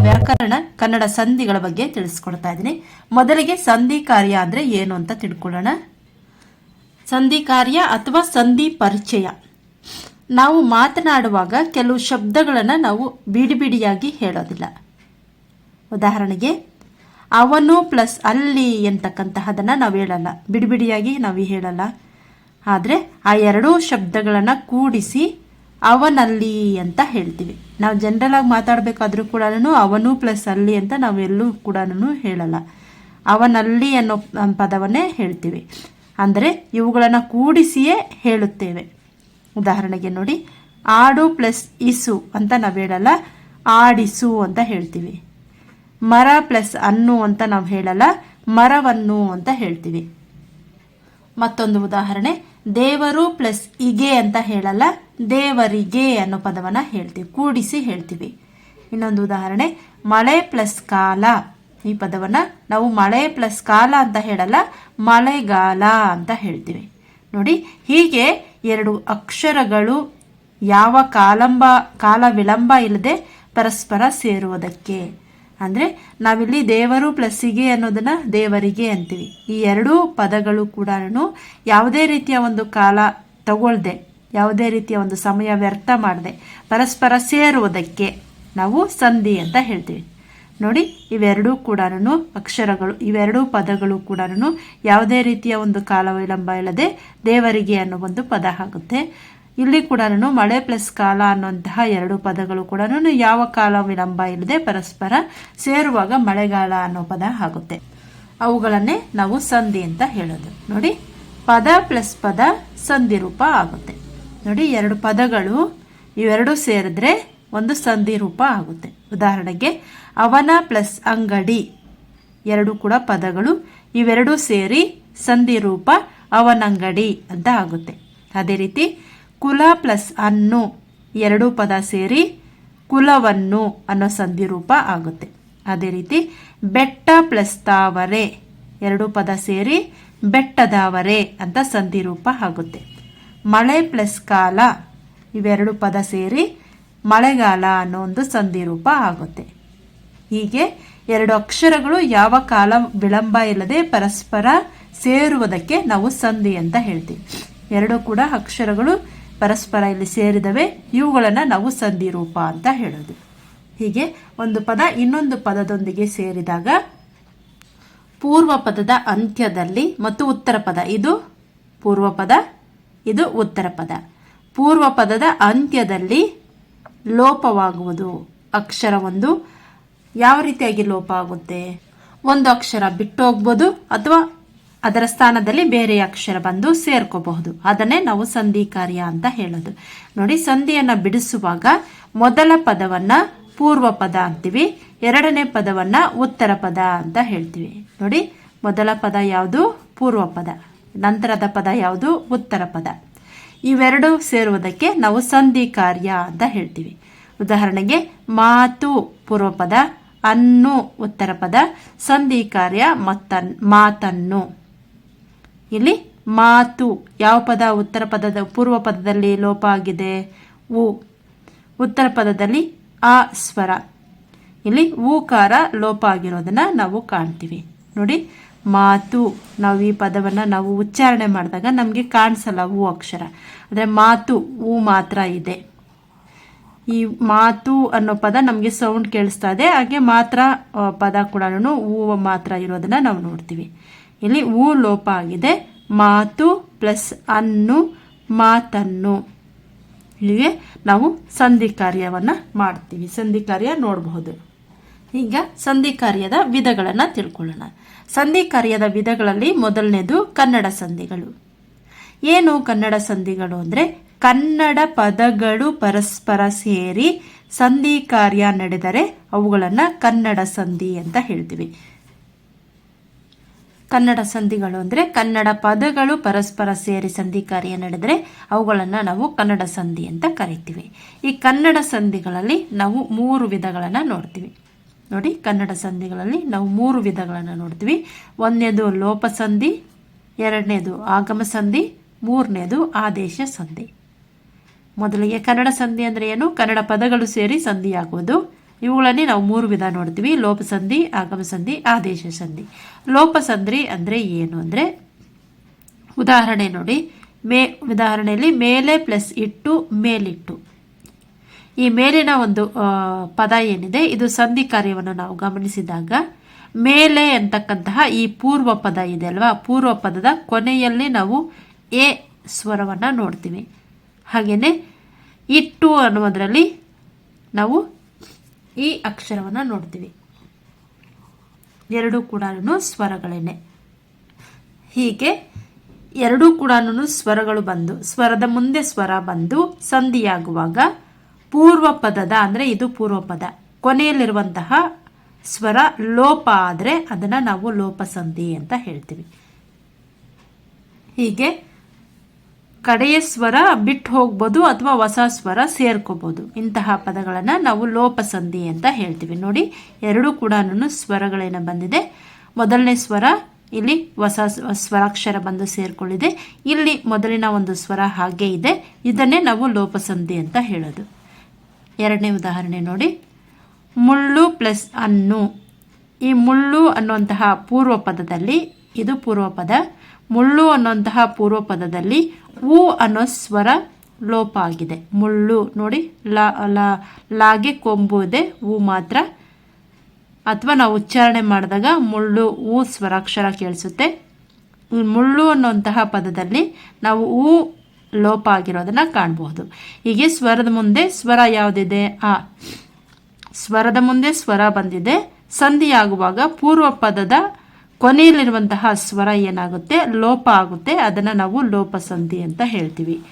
ವ್ಯಾಕರಣ ಕನ್ನಡ ಸಂಧಿಗಳ ಬಗ್ಗೆ ತಿಳಿಸ್ಕೊಡ್ತಾ ಇದ್ದೀನಿ. ಮೊದಲಿಗೆ ಸಂಧಿ ಕಾರ್ಯ ಅಂದ್ರೆ ಏನು ಅಂತ ತಿಳ್ಕೊಳ್ಳೋಣ. ಸಂಧಿ ಕಾರ್ಯ ಅಥವಾ ಸಂಧಿ ಪರಿಚಯ. ನಾವು ಮಾತನಾಡುವಾಗ ಕೆಲವು ಶಬ್ದಗಳನ್ನು ನಾವು ಬಿಡಿ ಬಿಡಿಯಾಗಿ ಹೇಳೋದಿಲ್ಲ. ಉದಾಹರಣೆಗೆ, ಅವನು ಪ್ಲಸ್ ಅಲ್ಲಿ ಎಂತಕ್ಕಂತಹದನ್ನು ನಾವು ಹೇಳಲ್ಲ. ಬಿಡಿಬಿಡಿಯಾಗಿ ನಾವು ಹೇಳಲ್ಲ. ಆದರೆ ಆ ಎರಡೂ ಶಬ್ದಗಳನ್ನು ಕೂಡಿಸಿ ಅವನಲ್ಲಿ ಅಂತ ಹೇಳ್ತೀವಿ. ನಾವು ಜನರಲ್ ಆಗಿ ಮಾತಾಡಬೇಕಾದ್ರೂ ಕೂಡ ಅವನು ಪ್ಲಸ್ ಅಲ್ಲಿ ಅಂತ ನಾವು ಎಲ್ಲೂ ಕೂಡ ಹೇಳಲ್ಲ. ಅವನಲ್ಲಿ ಅನ್ನೋ ಪದವನ್ನೇ ಹೇಳ್ತೀವಿ. ಅಂದರೆ ಇವುಗಳನ್ನು ಕೂಡಿಸಿಯೇ ಹೇಳುತ್ತೇವೆ. ಉದಾಹರಣೆಗೆ ನೋಡಿ, ಆಡು ಪ್ಲಸ್ ಇಸು ಅಂತ ನಾವು ಹೇಳಲ್ಲ, ಆಡಿಸು ಅಂತ ಹೇಳ್ತೀವಿ. ಮರ ಪ್ಲಸ್ ಅನ್ನು ಅಂತ ನಾವು ಹೇಳಲ್ಲ, ಮರವನ್ನು ಅಂತ ಹೇಳ್ತೀವಿ. ಮತ್ತೊಂದು ಉದಾಹರಣೆ ದೇವರು ಪ್ಲಸ್ ಇಗೆ ಅಂತ ಹೇಳಲ್ಲ, ದೇವರಿಗೆ ಅನ್ನೋ ಪದವನ್ನು ಹೇಳ್ತೀವಿ, ಕೂಡಿಸಿ ಹೇಳ್ತೀವಿ. ಇನ್ನೊಂದು ಉದಾಹರಣೆ, ಮಳೆ ಪ್ಲಸ್ ಕಾಲ. ಈ ಪದವನ್ನು ನಾವು ಮಳೆ ಪ್ಲಸ್ ಕಾಲ ಅಂತ ಹೇಳಲ್ಲ, ಮಳೆಗಾಲ ಅಂತ ಹೇಳ್ತೀವಿ. ನೋಡಿ, ಹೀಗೆ ಎರಡು ಅಕ್ಷರಗಳು ಯಾವ ಕಾಲಂಬ ಕಾಲ ವಿಳಂಬ ಇಲ್ಲದೆ ಪರಸ್ಪರ ಸೇರುವುದಕ್ಕೆ. ಅಂದರೆ ನಾವಿಲ್ಲಿ ದೇವರು ಪ್ಲಸ್ಸಿಗೆ ಅನ್ನೋದನ್ನ ದೇವರಿಗೆ ಅಂತೀವಿ. ಈ ಎರಡೂ ಪದಗಳು ಕೂಡ ಯಾವುದೇ ರೀತಿಯ ಒಂದು ಕಾಲ ತಗೊಳ್ದೆ, ಯಾವುದೇ ರೀತಿಯ ಒಂದು ಸಮಯ ವ್ಯರ್ಥ ಮಾಡದೆ, ಪರಸ್ಪರ ಸೇರುವುದಕ್ಕೆ ನಾವು ಸಂಧಿ ಅಂತ ಹೇಳ್ತೀವಿ. ನೋಡಿ, ಇವೆರಡೂ ಕೂಡ ಅಕ್ಷರಗಳು, ಇವೆರಡೂ ಪದಗಳು ಕೂಡ ಯಾವುದೇ ರೀತಿಯ ಒಂದು ಕಾಲ ವಿಳಂಬ ಇಲ್ಲದೆ ದೇವರಿಗೆ ಅನ್ನೋ ಒಂದು ಪದ ಆಗುತ್ತೆ. ಇಲ್ಲಿ ಕೂಡ ಮಳೆ ಪ್ಲಸ್ ಕಾಲ ಅನ್ನುವಂತಹ ಎರಡು ಪದಗಳು ಕೂಡ ಯಾವ ಕಾಲ ವಿಳಂಬ ಇಲ್ಲದೆ ಪರಸ್ಪರ ಸೇರುವಾಗ ಮಳೆಗಾಲ ಅನ್ನೋ ಪದ ಆಗುತ್ತೆ. ಅವುಗಳನ್ನೇ ನಾವು ಸಂಧಿ ಅಂತ ಹೇಳೋದು. ನೋಡಿ, ಪದ ಪ್ಲಸ್ ಪದ ಸಂಧಿ ರೂಪ ಆಗುತ್ತೆ. ನೋಡಿ, ಎರಡು ಪದಗಳು ಇವೆರಡು ಸೇರಿದ್ರೆ ಒಂದು ಸಂಧಿ ರೂಪ ಆಗುತ್ತೆ. ಉದಾಹರಣೆಗೆ, ಅವನ ಪ್ಲಸ್ ಅಂಗಡಿ ಎರಡು ಕೂಡ ಪದಗಳು ಇವೆರಡೂ ಸೇರಿ ಸಂಧಿ ರೂಪ ಅವನಂಗಡಿ ಅಂತ ಆಗುತ್ತೆ. ಅದೇ ರೀತಿ ಕುಲ ಪ್ಲಸ್ ಅನ್ನು ಎರಡು ಪದ ಸೇರಿ ಕುಲವನ್ನು ಅನ್ನೋ ಸಂಧಿ ರೂಪ ಆಗುತ್ತೆ. ಅದೇ ರೀತಿ ಬೆಟ್ಟ ಪ್ಲಸ್ ತಾವರೆ ಎರಡು ಪದ ಸೇರಿ ಬೆಟ್ಟದಾವರೆ ಅಂತ ಸಂಧಿ ರೂಪ ಆಗುತ್ತೆ. ಮಳೆ ಪ್ಲಸ್ ಕಾಲ ಇವೆರಡು ಪದ ಸೇರಿ ಮಳೆಗಾಲ ಅನ್ನೋ ಒಂದು ಸಂಧಿ ರೂಪ ಆಗುತ್ತೆ. ಹೀಗೆ ಎರಡು ಅಕ್ಷರಗಳು ಯಾವ ಕಾಲ ವಿಳಂಬ ಇಲ್ಲದೆ ಪರಸ್ಪರ ಸೇರುವುದಕ್ಕೆ ನಾವು ಸಂಧಿ ಅಂತ ಹೇಳ್ತೀವಿ. ಎರಡು ಕೂಡ ಅಕ್ಷರಗಳು ಪರಸ್ಪರ ಇಲ್ಲಿ ಸೇರಿದವೆ. ಇವುಗಳನ್ನು ನಾವು ಸಂಧಿ ರೂಪ ಅಂತ ಹೇಳೋದು. ಹೀಗೆ ಒಂದು ಪದ ಇನ್ನೊಂದು ಪದದೊಂದಿಗೆ ಸೇರಿದಾಗ ಪೂರ್ವ ಪದದ ಅಂತ್ಯದಲ್ಲಿ ಮತ್ತು ಉತ್ತರ ಪದ. ಇದು ಪೂರ್ವ ಪದ, ಇದು ಉತ್ತರ ಪದ. ಪೂರ್ವ ಪದದ ಅಂತ್ಯದಲ್ಲಿ ಲೋಪವಾಗುವುದು. ಅಕ್ಷರ ಒಂದು ಯಾವ ರೀತಿಯಾಗಿ ಲೋಪ ಆಗುತ್ತೆ? ಒಂದು ಅಕ್ಷರ ಬಿಟ್ಟು ಹೋಗ್ಬೋದು ಅಥವಾ ಅದರ ಸ್ಥಾನದಲ್ಲಿ ಬೇರೆ ಅಕ್ಷರ ಬಂದು ಸೇರ್ಕೋಬಹುದು. ಅದನ್ನೇ ನಾವು ಸಂಧಿ ಕಾರ್ಯ ಅಂತ ಹೇಳೋದು. ನೋಡಿ, ಸಂಧಿಯನ್ನ ಬಿಡಿಸುವಾಗ ಮೊದಲ ಪದವನ್ನ ಪೂರ್ವ ಪದ ಅಂತೀವಿ, ಎರಡನೇ ಪದವನ್ನ ಉತ್ತರ ಪದ ಅಂತ ಹೇಳ್ತೀವಿ. ನೋಡಿ, ಮೊದಲ ಪದ ಯಾವುದು? ಪೂರ್ವ ಪದ. ನಂತರದ ಪದ ಯಾವುದು? ಉತ್ತರ ಪದ. ಇವೆರಡು ಸೇರುವುದಕ್ಕೆ ನಾವು ಸಂಧಿ ಕಾರ್ಯ ಅಂತ ಹೇಳ್ತೀವಿ. ಉದಾಹರಣೆಗೆ, ಮಾತು ಪೂರ್ವ ಪದ, ಅನ್ನು ಉತ್ತರ ಪದ ಸಂಧಿ ಕಾರ್ಯ ಮತ್ತನ್, ಮಾತನ್ನು. ಇಲ್ಲಿ ಮಾತು. ಯಾವ ಪದ? ಉತ್ತರ ಪದದ ಪೂರ್ವ ಪದದಲ್ಲಿ ಲೋಪ ಆಗಿದೆ. ಉ. ಉತ್ತರ ಪದದಲ್ಲಿ ಆ ಸ್ವರ. ಇಲ್ಲಿ ಊಕಾರ ಲೋಪ ಆಗಿರೋದನ್ನ ನಾವು ಕಾಣ್ತೀವಿ. ನೋಡಿ, ಮಾತು. ನಾವು ಈ ಪದವನ್ನು ನಾವು ಉಚ್ಚಾರಣೆ ಮಾಡಿದಾಗ ನಮಗೆ ಕಾಣಿಸಲ್ಲ ಹೂ ಅಕ್ಷರ. ಅಂದರೆ ಮಾತು ಹೂ ಮಾತ್ರ ಇದೆ. ಈ ಮಾತು ಅನ್ನೋ ಪದ ನಮಗೆ ಸೌಂಡ್ ಕೇಳಿಸ್ತಾ ಇದೆ. ಹಾಗೆ ಮಾತ್ರ ಪದ ಕೂಡ ಹೂವು ಮಾತ್ರ ಇರೋದನ್ನ ನಾವು ನೋಡ್ತೀವಿ. ಇಲ್ಲಿ ಊ ಲೋಪ ಆಗಿದೆ. ಮಾತು ಪ್ಲಸ್ ಅನ್ನು, ಮಾತನ್ನು. ಹೀಗೆ ನಾವು ಸಂಧಿ ಕಾರ್ಯವನ್ನು ಮಾಡ್ತೀವಿ. ಸಂಧಿ ಕಾರ್ಯ ನೋಡಬಹುದು. ಈಗ ಸಂಧಿ ಕಾರ್ಯದ ವಿಧಗಳನ್ನು ತಿಳ್ಕೊಳ್ಳೋಣ. ಸಂಧಿ ಕಾರ್ಯದ ವಿಧಗಳಲ್ಲಿ ಮೊದಲನೇದು ಕನ್ನಡ ಸಂಧಿಗಳು. ಏನು ಕನ್ನಡ ಸಂಧಿಗಳು ಅಂದರೆ ಕನ್ನಡ ಪದಗಳು ಪರಸ್ಪರ ಸೇರಿ ಸಂಧಿ ಕಾರ್ಯ ನಡೆದರೆ ಅವುಗಳನ್ನು ಕನ್ನಡ ಸಂಧಿ ಅಂತ ಹೇಳ್ತೀವಿ. ಕನ್ನಡ ಸಂಧಿಗಳು ಅಂದರೆ ಕನ್ನಡ ಪದಗಳು ಪರಸ್ಪರ ಸೇರಿ ಸಂಧಿ ಕಾರ್ಯ ನಡೆದರೆ ಅವುಗಳನ್ನು ನಾವು ಕನ್ನಡ ಸಂಧಿ ಅಂತ ಕರಿತೀವಿ. ಈ ಕನ್ನಡ ಸಂಧಿಗಳಲ್ಲಿ ನಾವು ಮೂರು ವಿಧಗಳನ್ನು ನೋಡ್ತೀವಿ. ನೋಡಿ, ಕನ್ನಡ ಸಂಧಿಗಳಲ್ಲಿ ನಾವು ಮೂರು ವಿಧಗಳನ್ನು ನೋಡ್ತೀವಿ. ಒಂದನೇದು ಲೋಪ ಸಂಧಿ, ಎರಡನೇದು ಆಗಮ ಸಂಧಿ, ಮೂರನೇದು ಆದೇಶ ಸಂಧಿ. ಮೊದಲಿಗೆ ಕನ್ನಡ ಸಂಧಿ ಅಂದರೆ ಏನು? ಕನ್ನಡ ಪದಗಳು ಸೇರಿ ಸಂಧಿಯಾಗುವುದು. ಇವುಗಳಲ್ಲಿ ನಾವು ಮೂರು ವಿಧ ನೋಡ್ತೀವಿ. ಲೋಪಸಂಧಿ, ಆಗಮಸಂಧಿ ಆಗಮ ಸಂಧಿ ಆದೇಶ ಸಂಧಿ ಲೋಪಸಂಧಿ ಅಂದರೆ ಏನು ಅಂದರೆ ಉದಾಹರಣೆ ನೋಡಿ. ಮೇ ಉದಾಹರಣೆಯಲ್ಲಿ ಮೇಲೆ ಪ್ಲಸ್ ಇಟ್ಟು ಮೇಲಿಟ್ಟು. ಈ ಮೇಲಿನ ಒಂದು ಪದ ಏನಿದೆ? ಇದು ಸಂಧಿ ಕಾರ್ಯವನ್ನು ನಾವು ಗಮನಿಸಿದಾಗ ಮೇಲೆ ಅಂತಕ್ಕಂತಹ ಈ ಪೂರ್ವ ಪದ ಇದೆ ಅಲ್ವಾ? ಪೂರ್ವ ಪದದ ಕೊನೆಯಲ್ಲಿ ನಾವು ಎ ಸ್ವರವನ್ನು ನೋಡ್ತೀವಿ. ಹಾಗೆಯೇ ಇಟ್ಟು ಅನ್ನೋದರಲ್ಲಿ ನಾವು ಈ ಅಕ್ಷರವನ್ನು ನೋಡ್ತೀವಿ. ಎರಡೂ ಕೂಡ ಸ್ವರಗಳೇನೆ. ಹೀಗೆ ಎರಡೂ ಕೂಡ ಸ್ವರಗಳು ಬಂದು, ಸ್ವರದ ಮುಂದೆ ಸ್ವರ ಬಂದು ಸಂಧಿಯಾಗುವಾಗ ಪೂರ್ವ ಪದದ ಅಂದರೆ ಇದು ಪೂರ್ವ ಪದ. ಕೊನೆಯಲ್ಲಿರುವಂತಹ ಸ್ವರ ಲೋಪ ಆದರೆ ಅದನ್ನು ನಾವು ಲೋಪ ಸಂಧಿ ಅಂತ ಹೇಳ್ತೀವಿ. ಹೀಗೆ ಕಡೆಯ ಸ್ವರ ಬಿಟ್ಟು ಹೋಗ್ಬೋದು ಅಥವಾ ಹೊಸ ಸ್ವರ ಸೇರ್ಕೋಬೋದು. ಇಂತಹ ಪದಗಳನ್ನು ನಾವು ಲೋಪ ಸಂಧಿ ಅಂತ ಹೇಳ್ತೀವಿ. ನೋಡಿ, ಎರಡೂ ಕೂಡ ಸ್ವರಗಳೇನ ಬಂದಿದೆ. ಮೊದಲನೇ ಸ್ವರ, ಇಲ್ಲಿ ಹೊಸ ಸ್ವರಾಕ್ಷರ ಬಂದು ಸೇರ್ಕೊಳ್ಳಿದೆ. ಇಲ್ಲಿ ಮೊದಲಿನ ಒಂದು ಸ್ವರ ಹಾಗೆ ಇದೆ. ಇದನ್ನೇ ನಾವು ಲೋಪ ಸಂಧಿ ಅಂತ ಹೇಳೋದು. ಎರಡನೇ ಉದಾಹರಣೆ ನೋಡಿ. ಮುಳ್ಳು ಪ್ಲಸ್ ಅನ್ನು. ಈ ಮುಳ್ಳು ಅನ್ನುವಂತಹ ಪೂರ್ವ ಪದದಲ್ಲಿ ಇದು ಪೂರ್ವ ಪದ ಮುಳ್ಳು ಅನ್ನುವಂತಹ ಪೂರ್ವ ಪದದಲ್ಲಿ ಉ ಅನ್ನೋ ಸ್ವರ ಲೋಪ ಆಗಿದೆ ಮುಳ್ಳು ನೋಡಿ, ಲಾ ಲಾಗೆ ಇದೆ ಉ ಮಾತ್ರ. ಅಥವಾ ನಾವು ಉಚ್ಚಾರಣೆ ಮಾಡಿದಾಗ ಮುಳ್ಳು, ಊ ಸ್ವರಾಕ್ಷರ ಕೇಳಿಸುತ್ತೆ. ಮುಳ್ಳು ಅನ್ನುವಂತಹ ಪದದಲ್ಲಿ ನಾವು ಊ ಲೋಪ ಆಗಿರೋದನ್ನ ಕಾಣಬಹುದು ಹೀಗೆ ಸ್ವರದ ಮುಂದೆ ಸ್ವರ ಯಾವುದಿದೆ? ಆ, ಸ್ವರದ ಮುಂದೆ ಸ್ವರ ಬಂದಿದೆ. ಸಂಧಿಯಾಗುವಾಗ ಪೂರ್ವ ಪದದ ಕೊನೆಯಲ್ಲಿರುವಂತಹ ಸ್ವರ ಏನಾಗುತ್ತೆ? ಲೋಪ ಆಗುತ್ತೆ. ಅದನ್ನು ನಾವು ಲೋಪ ಸಂಧಿ ಅಂತ ಹೇಳ್ತೀವಿ.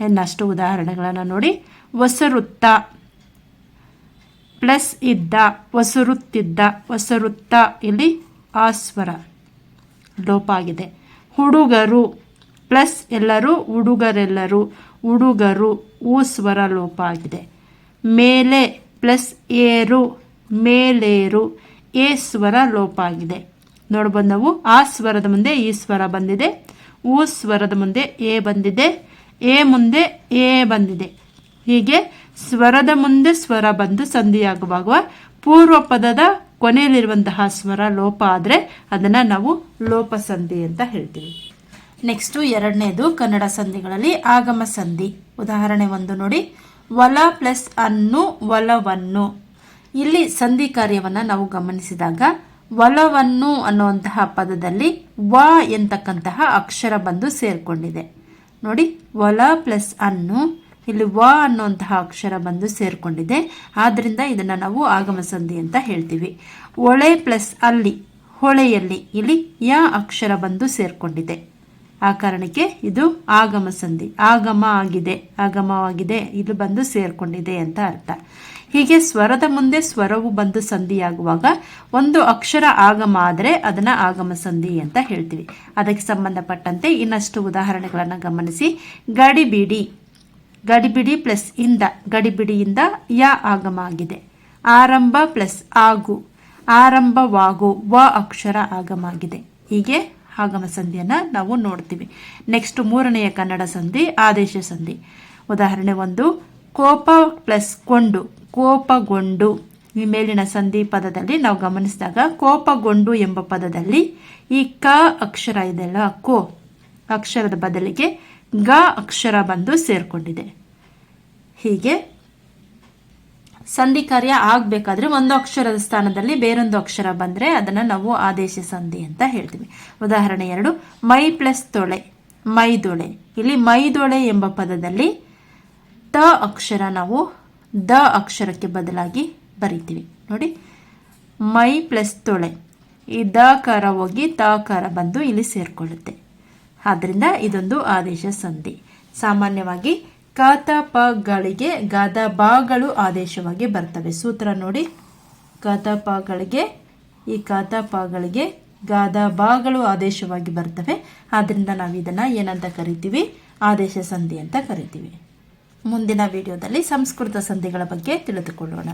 ಇನ್ನಷ್ಟು ಉದಾಹರಣೆಗಳನ್ನು ನೋಡಿ. ವಸರುತ್ತ. ಪ್ಲಸ್ ಇದ್ದ, ವಸರುತ್ತಿದ್ದ, ವಸರುತ್ತ. ಇಲ್ಲಿ ಆ ಸ್ವರ ಲೋಪ ಆಗಿದೆ. ಹುಡುಗರು. ಪ್ಲಸ್ ಎಲ್ಲರೂ ಹುಡುಗರೆಲ್ಲರೂ. ಹುಡುಗರು, ಊ ಸ್ವರ ಲೋಪ ಆಗಿದೆ. ಮೇಲೆ ಪ್ಲಸ್ ಏರು, ಮೇಲೇರು, ಎ ಸ್ವರ ಲೋಪ ಆಗಿದೆ. ನೋಡ್ಬೋದು ನಾವು ಆ ಸ್ವರದ ಮುಂದೆ ಈ ಸ್ವರ ಬಂದಿದೆ. ಊ ಸ್ವರದ ಮುಂದೆ ಎ ಬಂದಿದೆ. ಎ ಮುಂದೆ ಎ ಬಂದಿದೆ. ಹೀಗೆ ಸ್ವರದ ಮುಂದೆ ಸ್ವರ ಬಂದು ಸಂಧಿಯಾಗುವಾಗ ಪೂರ್ವ ಪದದ ಕೊನೆಯಲ್ಲಿರುವಂತಹ ಸ್ವರ ಲೋಪ ಆದರೆ ಅದನ್ನು ನಾವು ಲೋಪ ಸಂಧಿ ಅಂತ ಹೇಳ್ತೀವಿ. ನೆಕ್ಸ್ಟು ಎರಡನೇದು ಕನ್ನಡ ಸಂಧಿಗಳಲ್ಲಿ ಆಗಮ ಸಂಧಿ. ಉದಾಹರಣೆ ಒಂದು ನೋಡಿ. ಒಲ ಪ್ಲಸ್ ಅನ್ನು ಒಲವನ್ನು ಇಲ್ಲಿ ಸಂಧಿ ಕಾರ್ಯವನ್ನು ನಾವು ಗಮನಿಸಿದಾಗ ಒಲವನ್ನು ಅನ್ನುವಂತಹ ಪದದಲ್ಲಿ ವ ಎಂತಕ್ಕಂತಹ ಅಕ್ಷರ ಬಂದು ಸೇರ್ಕೊಂಡಿದೆ. ನೋಡಿ, ಒಲ ಪ್ಲಸ್ ಅನ್ನು, ಇಲ್ಲಿ ವ ಅನ್ನುವಂತಹ ಅಕ್ಷರ ಬಂದು ಸೇರ್ಕೊಂಡಿದೆ. ಆದ್ದರಿಂದ ಇದನ್ನು ನಾವು ಆಗಮ ಸಂಧಿ ಅಂತ ಹೇಳ್ತೀವಿ. ಒಳೆ ಪ್ಲಸ್ ಅಲ್ಲಿ, ಹೊಳೆಯಲ್ಲಿ ಇಲ್ಲಿ ಯ ಅಕ್ಷರ ಬಂದು ಸೇರ್ಕೊಂಡಿದೆ. ಆ ಕಾರಣಕ್ಕೆ ಇದು ಆಗಮ ಸಂಧಿ. ಆಗಮ ಆಗಿದೆ, ಆಗಮವಾಗಿದೆ ಇದು ಬಂದು ಸೇರ್ಕೊಂಡಿದೆ ಅಂತ ಅರ್ಥ. ಹೀಗೆ ಸ್ವರದ ಮುಂದೆ ಸ್ವರವು ಬಂದು ಸಂಧಿಯಾಗುವಾಗ ಒಂದು ಅಕ್ಷರ ಆಗಮ ಆದರೆ ಅದನ್ನು ಆಗಮ ಸಂಧಿ ಅಂತ ಹೇಳ್ತೀವಿ. ಅದಕ್ಕೆ ಸಂಬಂಧಪಟ್ಟಂತೆ ಇನ್ನಷ್ಟು ಉದಾಹರಣೆಗಳನ್ನು ಗಮನಿಸಿ. ಗಡಿಬಿಡಿ. ಗಡಿಬಿಡಿ ಪ್ಲಸ್ ಇಂದ, ಗಡಿಬಿಡಿಯಿಂದ ಯ ಆಗಮ ಆಗಿದೆ. ಆರಂಭ ಪ್ಲಸ್ ಆಗು. ಆರಂಭವಾಗು, ವ ಅಕ್ಷರ ಆಗಮ ಆಗಿದೆ. ಹೀಗೆ ಆಗಮ ಸಂಧಿಯನ್ನು ನಾವು ನೋಡ್ತೀವಿ. ನೆಕ್ಸ್ಟ್ ಮೂರನೆಯ ಕನ್ನಡ ಸಂಧಿ, ಆದೇಶ ಸಂಧಿ. ಉದಾಹರಣೆ ಒಂದು, ಕೋಪ ಪ್ಲಸ್ ಕೊಂಡು. ಕೋಪಗೊಂಡು, ಈ ಮೇಲಿನ ಸಂಧಿ ಪದದಲ್ಲಿ ನಾವು ಗಮನಿಸಿದಾಗ ಕೋಪಗೊಂಡು ಎಂಬ ಪದದಲ್ಲಿ ಈ ಕ ಅಕ್ಷರ ಇದೆಲ್ಲ ಕೋ ಅಕ್ಷರದ ಬದಲಿಗೆ ಗ ಅಕ್ಷರ ಬಂದು ಸೇರಿಕೊಂಡಿದೆ. ಹೀಗೆ ಸಂಧಿ ಕಾರ್ಯ ಆಗಬೇಕಾದ್ರೆ ಒಂದು ಅಕ್ಷರದ ಸ್ಥಾನದಲ್ಲಿ ಬೇರೊಂದು ಅಕ್ಷರ ಬಂದರೆ ಅದನ್ನು ನಾವು ಆದೇಶ ಸಂಧಿ ಅಂತ ಹೇಳ್ತೀವಿ. ಉದಾಹರಣೆ ಎರಡು, ಮೈ ಪ್ಲಸ್ ತೊಳೆ, ಮೈದೊಳೆ. ಇಲ್ಲಿ ಮೈದೊಳೆ ಎಂಬ ಪದದಲ್ಲಿ ತ ಅಕ್ಷರ ನಾವು ದ ಅಕ್ಷರಕ್ಕೆ ಬದಲಾಗಿ ಬರಿತೀವಿ. ನೋಡಿ, ಮೈ ಪ್ಲಸ್ ತೊಳೆ. ಈ ದ ಕಾರ ಹೋಗಿ ತ ಕಾರ ಬಂದು ಇಲ್ಲಿ ಸೇರಿಕೊಳ್ಳುತ್ತೆ. ಆದ್ದರಿಂದ ಇದೊಂದು ಆದೇಶ ಸಂಧಿ. ಸಾಮಾನ್ಯವಾಗಿ ಕಾತ ಪಗಳಿಗೆ ಗಾದ, ಬಾಗಳು ಆದೇಶವಾಗಿ ಬರ್ತವೆ. ಸೂತ್ರ ನೋಡಿ. ಕಾತ ಪಗಳಿಗೆ ಈ ಕಾತ ಪಗಳಿಗೆ ಗಾದ, ಬಾಗಳು ಆದೇಶವಾಗಿ ಬರ್ತವೆ. ಆದ್ದರಿಂದ ನಾವು ಇದನ್ನು ಏನಂತ ಕರಿತೀವಿ? ಆದೇಶ ಸಂಧಿ ಅಂತ ಕರಿತೀವಿ. ಮುಂದಿನ ವಿಡಿಯೋದಲ್ಲಿ ಸಂಸ್ಕೃತ ಸಂಧಿಗಳ ಬಗ್ಗೆ ತಿಳಿದುಕೊಳ್ಳೋಣ.